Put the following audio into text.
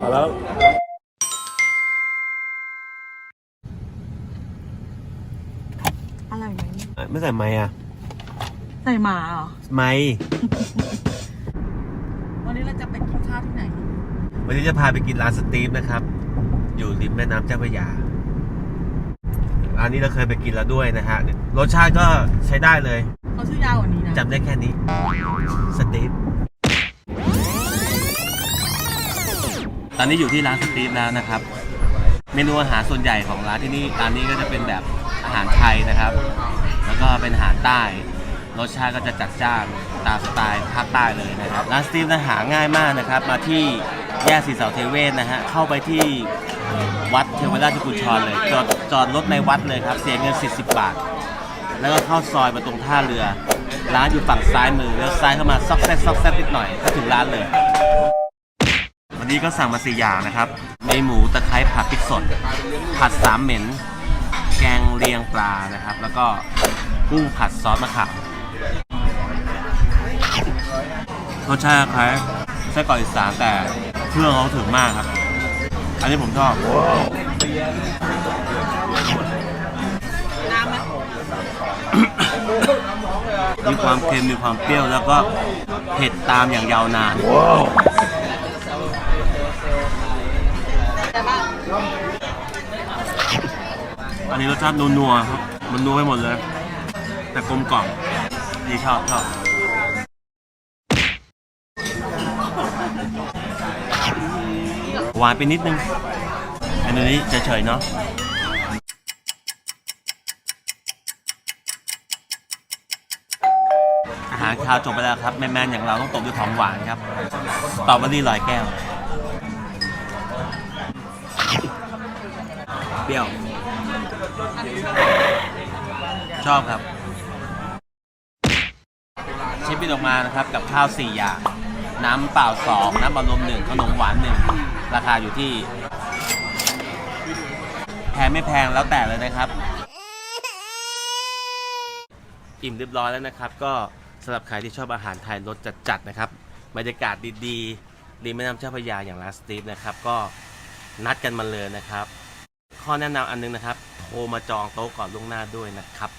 เออะไรไม่ใส่ไม้อะใส่หมาเหรอ ไม้วันนี้เราจะไปกินข้าวที่ไหน วันนี้จะพาไปกินร้านสตีมนะครับ อยู่ริมแม่น้ำเจ้าพระยาอันนี้เราเคยไปกินแล้วด้วยนะฮะรสชาติก็ใช้ได้เลย เขาชื่อยาวกว่านี้นะจำได้แค่นี้ สตีม ตอนนี้อยู่ที่ร้านสตีฟแล้วนะครับ เมนูอาหารส่วนใหญ่ของร้านที่นี่ร้านนี้ก็จะเป็นแบบอาหารไทยนะครับ แล้วก็เป็นอาหารใต้รสชาติก็จะจัดจ้านตามสไตล์ภาคใต้เลยนะครับร้านสตีฟนะหาง่ายมากนะครับ มาที่แยกสีเสาเทเวศนะฮะเข้าไปที่วัดเทวราชกุญชรเลย จอดจอดรถในวัดเลยครับ เสียเงิน 40 บาท แล้วก็เข้าซอยมาตรงท่าเรือ ร้านอยู่ฝั่งซ้ายมือแล้วซ้ายเข้ามาซอกแซกซอกแซกนิดหน่อยก็ถึงร้านเลย วันนี้ก็สั่งมาสี่อย่างนะครับ มีหมูตะไคร้ผัดพริกสด ผัดสามเหม็น แกงเลียงปลานะครับ แล้วก็กุ้งผัดซอสมะขามรสชาติคล้ายไส้กรอกอีสานแต่เครื่องเขาถึงมากครับ อันนี้ผมชอบมีความเค็มมีความเปรี้ยวแล้วก็เผ็ดตามอย่างยาวนาน อันนี้รสชาตินัวๆครับ มันนัวไปหมดเลย แต่กลมกล่อมดีชอบชอบหวานไปนิดนึง อันนี้จะเฉยเนาะอาหารคาวจบไปแล้วครับ แมนๆอย่างเราต้องตบด้วยของหวานครับตรอเบอรี่ลอยแก้ว เปรี้ยว ชอบครับ ชิปปิ้ออกมานะครับกับข้าว 4 อย่าง น้ำเปล่า 2 น้ำบอลลมหนึ่งขนมหวานหนึ่งราคาอยู่ที่ แพงไม่แพงแล้วแต่เลยนะครับ อิ่มเรียบร้อยแล้วนะครับ ก็สำหรับใครที่ชอบอาหารไทยรสจัดๆนะครับบรรยากาศดีๆริมแม่น้ำเจ้าพระยาอย่างร้านสตีฟนะครับ ก็นัดกันมาเลยนะครับ ข้อแนะนำอันนึงนะครับโทรมาจองโต๊ะก่อนล่วงหน้าด้วยนะครับ